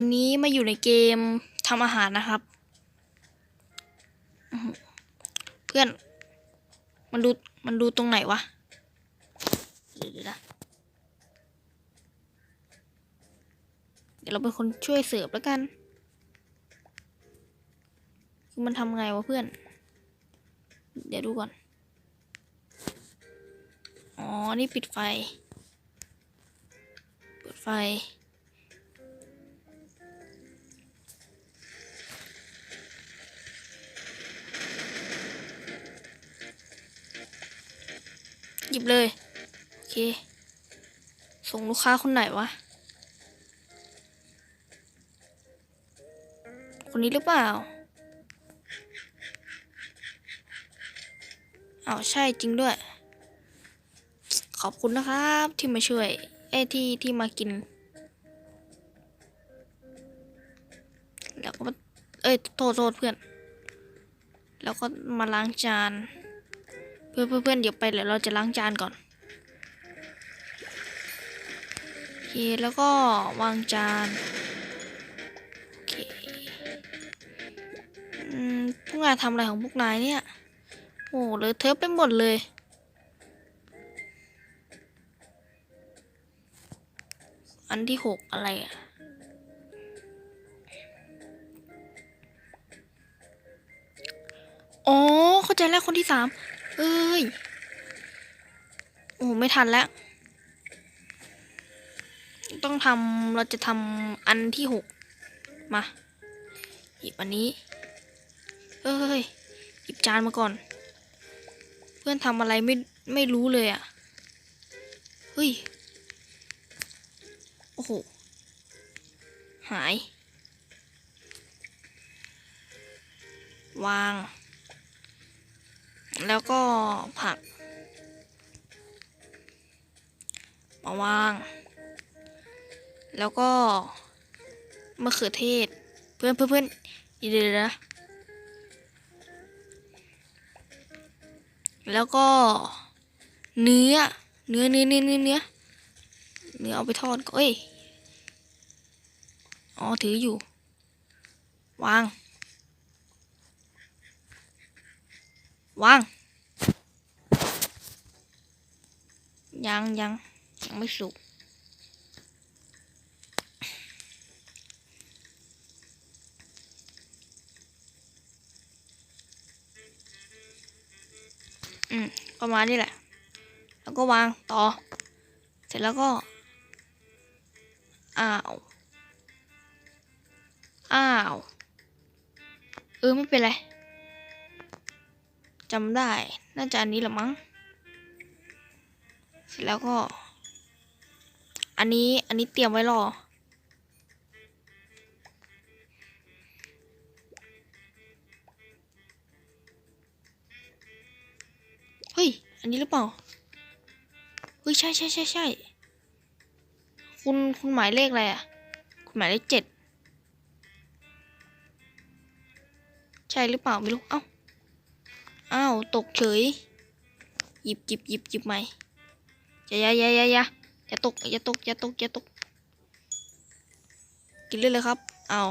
วันนี้มาอยู่ในเกมทำอาหารนะครับ เพื่อน มันดูมันดูตรงไหนวะ เดี๋ยวนะเดี๋ยวเราเป็นคนช่วยเสิร์ฟแล้วกันคือมันทำไงวะเพื่อน เดี๋ยวดูก่อน อ๋อ นี่ปิดไฟ เปิดไฟ เลย โอเค ส่งลูกค้าคนไหนวะ คนนี้หรือเปล่าอ้าวใช่จริงด้วย ขอบคุณนะครับที่มาช่วย เอ้ที่ที่มากิน แล้วก็เอ้ยโทษโทษเพื่อน แล้วก็มาล้างจาน พื่อนเพื่อนเพื่อนเดี๋ยวไปเดี๋ยวเราจะล้างจานก่อนโอเคแล้วก็วางจานโอเคอืมพวกนายทำอะไรของพวกนายเนี่ยโอ้เลอะเทอะไปหมดเลยอันที่หกอะไรอะอ๋อเข้าใจแล้วคนที่สาม เอ้ย โอ้ไม่ทันแล้ว ต้องทำเราจะทำอันที่หกมา หยิบอันนี้เอ้ย หยิบจานมาก่อน เพื่อนทำอะไรไม่ไม่รู้เลยอะ่ะ เฮ้ย โอ้โห หาย วาง แล้วก็ผัก มาวาง แล้วก็มะเขือเทศ เพื่อนเพื่อนเพื่อนเดียนะ แล้วก็เนื้อ เนื้อเนื้อเนื้อเนื้อเนื้อเนื้อเอาไปทอดก็เอ้ย อ๋อถืออยู่ วาง วางยังยังยังไม่สุกอืมประมาณนี้แหละ แล้วก็วางต่อ เสร็จแล้วก็ อ้าว อ้าว เออ ไม่เป็นไร จำได้ น่าจะอันนี้แหละมั้ง เสร็จแล้วก็ อันนี้อันนี้เตรียมไว้รอ เฮ้ย อันนี้หรือเปล่า เฮ้ย ใช่ใช่ใช่ใช่ คุณคุณหมายเลขอะไรอะ คุณหมายเลขเจ็ด ใช่หรือเปล่าไม่รู้ เอ้า อ้าวตกเฉย หยิบหยิบหยิบหยิบใหม่อย่าอย่าอย่าอย่าอย่าอย่าตกอย่าตกอย่าตกอย่าตก กินเลยเลยครับเอา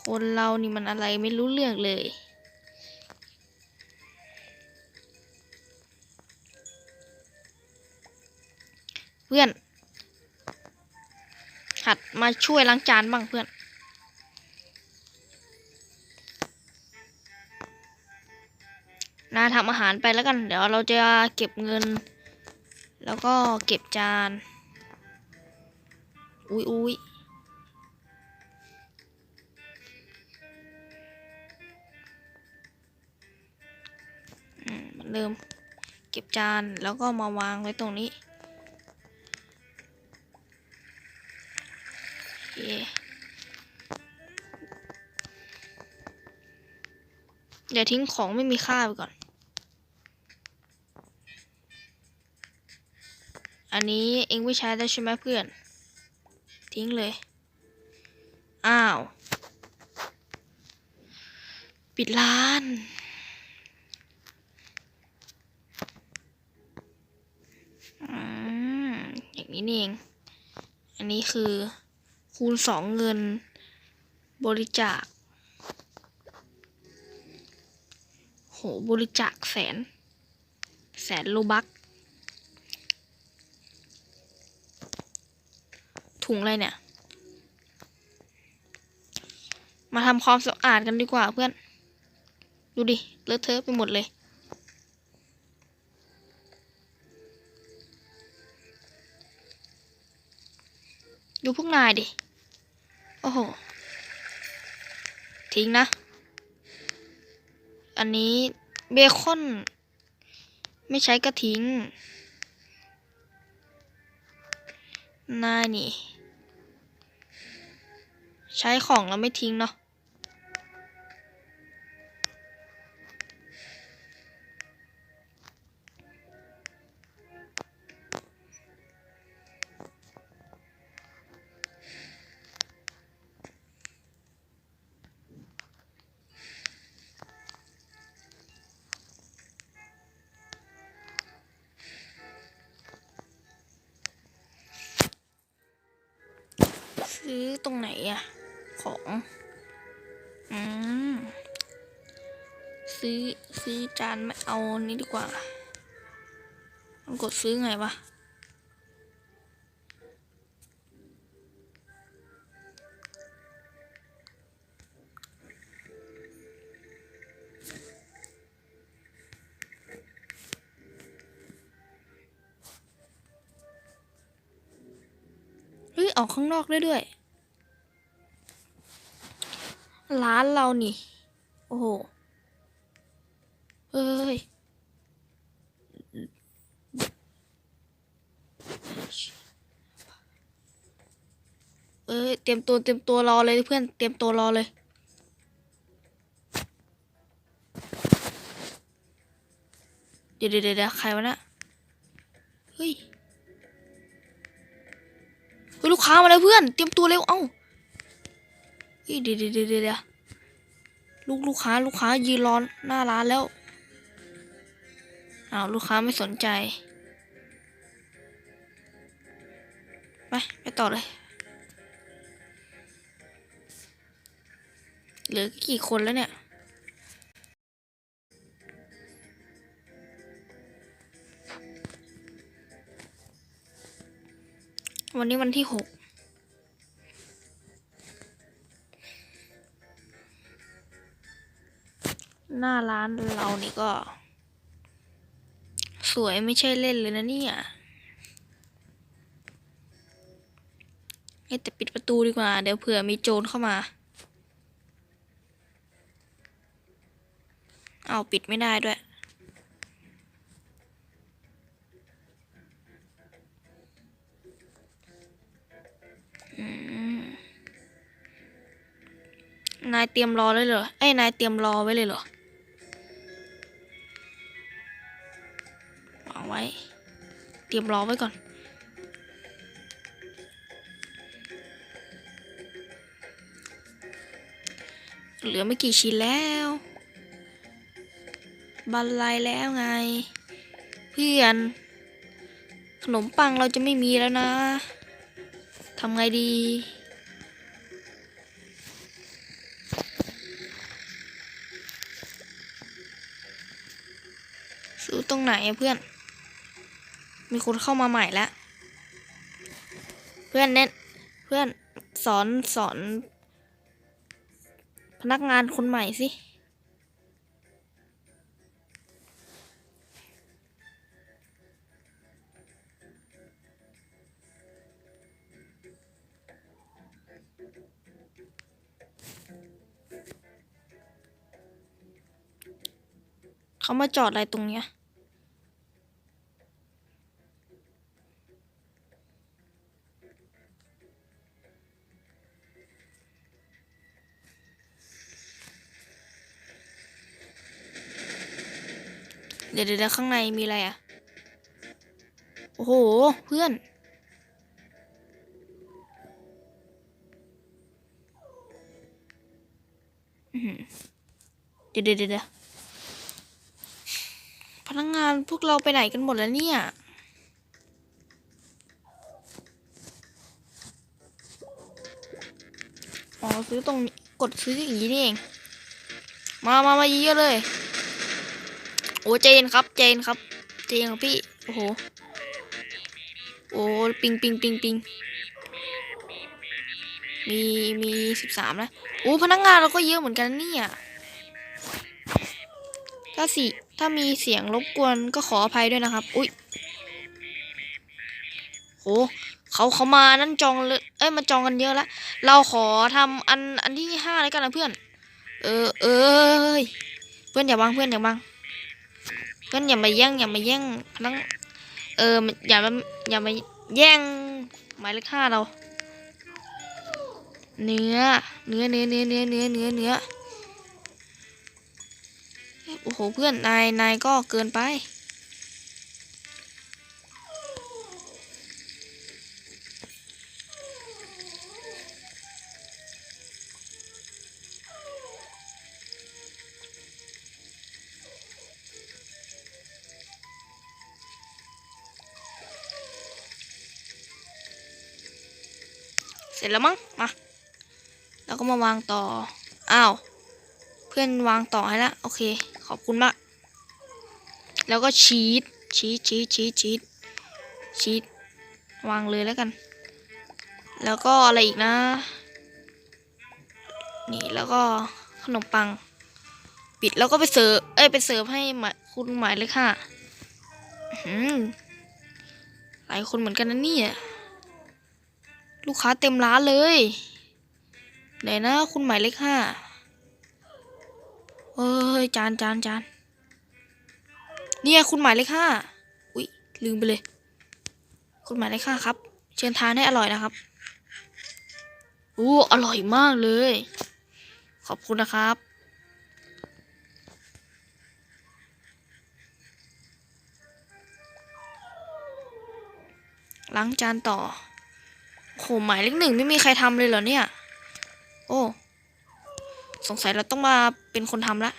คนเรานี่มันอะไรไม่รู้เรื่องเลย เพื่อน หัดมาช่วยล้างจานบ้างเพื่อน นาทำอาหารไปแล้วกัน เดี๋ยวเราจะเก็บเงิน แล้วก็เก็บจาน อุ้ยอุ้ยอืมเหมือนเดิมเก็บจานแล้วก็มาวางไว้ตรงนี้ เคเดี๋ยวทิ้งของไม่มีค่าไปก่อน อันนี้เองไม่ใช้ได้ใช่ไหมเพื่อน ทิ้งเลย อ้าว ปิดร้านอย่างนี้นี่เอง อันนี้คือ คูณสองเงิน บริจาค โห บริจาคแสน แสนโลบัก ถุงอะไรเนี่ย มาทำความสะอาดกันดีกว่าเพื่อน ดูดิ เลอะเทอะไปหมดเลยดูพวกนายดิ อ้โห ทิ้งนะ อันนี้เบคอน ไม่ใช้ก็ทิ้งนายนี่ ใช้ของแล้วไม่ทิ้งเนาะ ซื้อตรงไหนอะของ อืม ซื้อซื้อจานไม่เอาอันนี้ดีกว่า มันกดซื้อไงวะ เฮ้ย ออกข้างนอกได้ด้วย ร้านเรานี่ โอ้โหเฮ้ยเอ้ยเตรียมตัวเตรียมตัวรอเลยเพื่อนเตรียมตัวรอเลย เดี๋ยวเดี๋ยวเดะใครวะนะเฮ้ยเฮ้ยลูกค้ามาแล้วเพื่อน เตรียมตัวเร็วเอ้า เฮ้ยเดี๋ยวเดี๋ยวเดี๋ยวเดี๋ยวลูกลูกค้าลูกค้ายืนรอหน้าร้านแล้วอ้าวลูกค้าไม่สนใจ ไป ไปต่อเลย เหลือกี่คนแล้วเนี่ยวันนี้วันที่หก น้าร้านเรานี่ก็ สวยไม่ใช่เล่นเลยนะเนี่ยเอ้แต่ปิดประตูดีกว่า เดี๋ยวเผื่อมีโจรเข้ามา เอาปิดไม่ได้ด้วย นายเตรียมรอเลยเหรอ เอ้ย นายเตรียมรอไว้เลยเหรอ ไว้ เตรียมรอไว้ก่อน เหลือไม่กี่ชิ้นแล้วบันไลแล้วไง เพื่อน ขนมปังเราจะไม่มีแล้วนะทำไงดีซื้อตรงไหนเพื่อน มีคนเข้ามาใหม่แล้ว เพื่อนเน้นเพื่อนสอนสอน พนักงานคนใหม่สิ เขามาจอดอะไรตรงเนี้ย เดี๋ยวเดี๋ยวข้างในมีอะไรอะ โอ้โห เพื่อน เดี๋ยวเดี๋ยวเดี๋ยวพนักงานพวกเราไปไหนกันหมดแล้วเนี่ยอ๋อซื้อตรงกดซื้ออย่างนี้นี่เอง มามามาเยอะเลย โอ้เจนครับ เจนครับเจนครับพี่ โอ้โห โอ้ปิงปิงปิงปิงมีมีสิบสามแล้วโอ้พนักงานเราก็เยอะเหมือนกันเนี่ย ถ้าสิถ้ามีเสียงรบกวนก็ขออภัยด้วยนะครับ อุ้ยโหเขาเขามานั่นจองเลยเอ้ยมาจองกันเยอะแล้วเราขอทำอันอันที่ห้าแล้วกันนะเพื่อน เออเอยเพื่อนอย่าบังเพื่อนอย่าบัง ก็อย่ามาแย่งอย่ามาแย่งพนักเอออย่ามาอย่ามาแย่งหมายเลขห้าเรา เนื้อเนื้อเนื้อเนื้อเนื้อเนื้อเนื้อเนื้อโอ้โหเพื่อนนายนายก็เกินไป ร็จแล้วมั้งมาแล้วก็มาวางต่ออ้าวเพื่อนวางต่อให้ละโอเค ขอบคุณมาก แล้วก็ชีสชีสชีสชีสชีสชีสวางเลยแล้วกัน แล้วก็อะไรอีกนะ นี่แล้วก็ขนมปัง ปิดแล้วก็ไปเสิร์ฟเอ้ยไปเสิร์ฟให้หมายคุณหมายเลขห้าอื้อหือหลายคนเหมือนกันนะเนี่ย ลูกค้าเต็มร้านเลยไหนนะ คุณหมายเลขห้าเอ้ยจานจานจานเนี่ยคุณหมายเลขห้าอุ๊ยลืมไปเลย คุณหมายเลขห้าครับ เชิญทานให้อร่อยนะครับอู้อร่อยมากเลย ขอบคุณนะครับล้างจานต่อ หหมายเลขหนึ่งไม่มีใครทำเลยเหรอเนี่ย โอ้ สงสัยเราต้องมาเป็นคนทำละ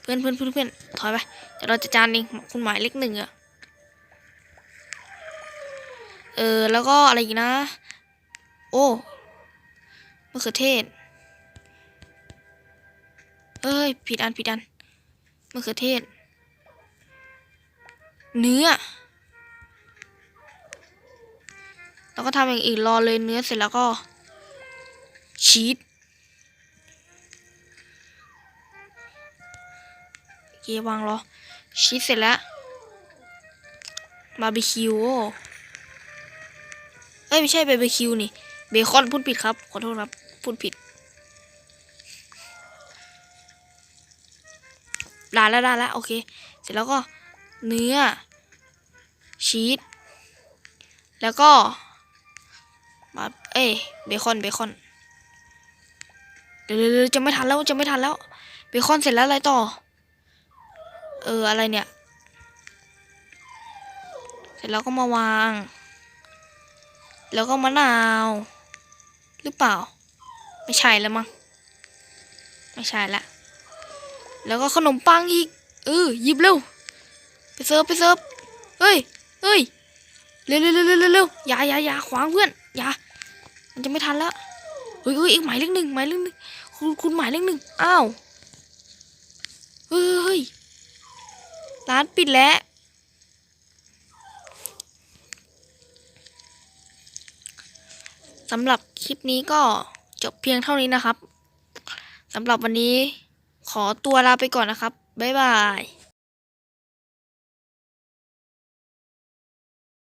เพื่อนเพื่อนเพื่อนเพื่อนถอยไป เดี๋ยวเราจะจานเองคุณหมายเลขหนึ่งอะเออ แล้วก็อะไรอีกนะ โอ้มะเขือเทศ เอ้ย ผิดอัน ผิดอันมะเขือเทศ เนื้อ แล้วก็ทำอย่างอื่นรอเลยเนื้อเสร็จแล้วก็ ชีสเควางรอชีสเสร็จแล้วบาร์บีคิวเอ้ยไม่ใช่บาร์บีคิวนี่เบคอนพูดผิดครับขอโทษครับพูดผิดลาแล้วลาแล้วโอเค เสร็จแล้วก็เนื้อชีสแล้วก็ มาเอ้ยเบคอนเบคอนเดี๋ยวเดี๋ยวเดี๋ยวจะไม่ทันแล้วจะไม่ทันแล้วเบคอนเสร็จแล้วอะไรต่อ เอออะไรเนี่ย เสร็จแล้วก็มาวาง แล้วก็มะนาว หรือเปล่า ไม่ใช่แล้วมั้งไม่ใช่ละแล้วก็ขนมปังอีกเออหยิบเร็วไปเสิร์ฟไปเสิร์ฟเฮ้ยเฮ้ยเร็วเร็วเร็วเร็วเร็วอย่าอย่าอย่าขวางเพื่อนอย่า มันจะไม่ทันแล้วเฮ้ยเฮ้ยอีกหมายเลขหนึ่งหมายเลขหนึ่งคุณคุณหมายเลขหนึ่งอ้าวเฮ้ยเฮ้ยร้านปิดแล้วสำหรับคลิปนี้ก็จบเพียงเท่านี้นะครับสำหรับวันนี้ขอตัวลาไปก่อนนะครับ บ๊ายบาย